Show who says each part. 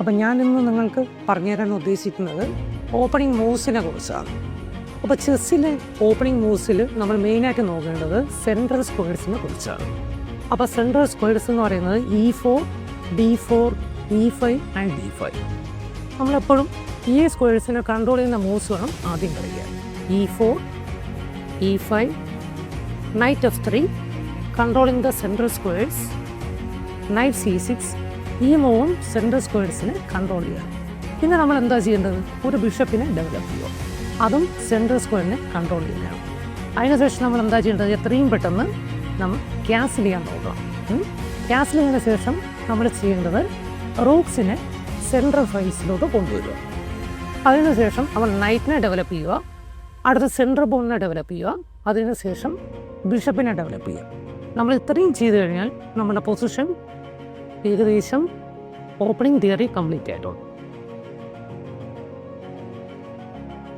Speaker 1: അപ്പം ഞാനിന്ന് നിങ്ങൾക്ക് പറഞ്ഞുതരാൻ ഉദ്ദേശിക്കുന്നത് ഓപ്പണിംഗ് മൂവ്സിനെ കുറിച്ചാണ്. അപ്പോൾ ചെസ്സിലെ ഓപ്പണിംഗ് മൂവ്സിൽ നമ്മൾ മെയിനായിട്ട് നോക്കേണ്ടത് സെൻട്രൽ സ്ക്വയർസിനെ കുറിച്ചാണ്. അപ്പോൾ സെൻട്രൽ സ്ക്വയർസ് എന്ന് പറയുന്നത് E four D four E five and D five നമ്മളെപ്പോഴും ഈ സ്ക്വയർസിനെ കൺട്രോൾ ചെയ്യുന്ന മൂവ്സ് വേണം ആദ്യം കളിക്കുക E four E five knight F three controlling the central squares knight C six ഈ മൂവും സെൻട്രൽ സ്ക്വയർസിനെ കൺട്രോൾ ചെയ്യണം പിന്നെ നമ്മൾ എന്താ ചെയ്യേണ്ടത്? ഒരു ബിഷപ്പിനെ ഡെവലപ്പ് ചെയ്യുക. അതും സെൻട്രൽ സ്ക്വയറിനെ കൺട്രോൾ ചെയ്യണം അതിനുശേഷം നമ്മൾ എന്താ ചെയ്യേണ്ടത്? എത്രയും പെട്ടെന്ന് നമ്മൾ ക്യാൻസൽ ചെയ്യാൻ നോക്കണം. ക്യാൻസൽ ചെയ്തതിന് ശേഷം നമ്മൾ ചെയ്യേണ്ടത് റൂക്സിനെ സെൻട്രൽ ഫൈസിലോട്ട് കൊണ്ടുവരിക. അതിനുശേഷം നമ്മൾ നൈറ്റിനെ ഡെവലപ്പ് ചെയ്യുക. അടുത്ത സെൻട്രൽ ബോണിനെ ഡെവലപ്പ് ചെയ്യുക. അതിനുശേഷം ബിഷപ്പിനെ ഡെവലപ്പ് ചെയ്യുക. നമ്മൾ ഇത്രയും ചെയ്തു കഴിഞ്ഞാൽ നമ്മുടെ പൊസിഷൻ ഏകദേശം ഓപ്പണിംഗ് തിയറി കംപ്ലീറ്റ് ആയിട്ടുണ്ട്.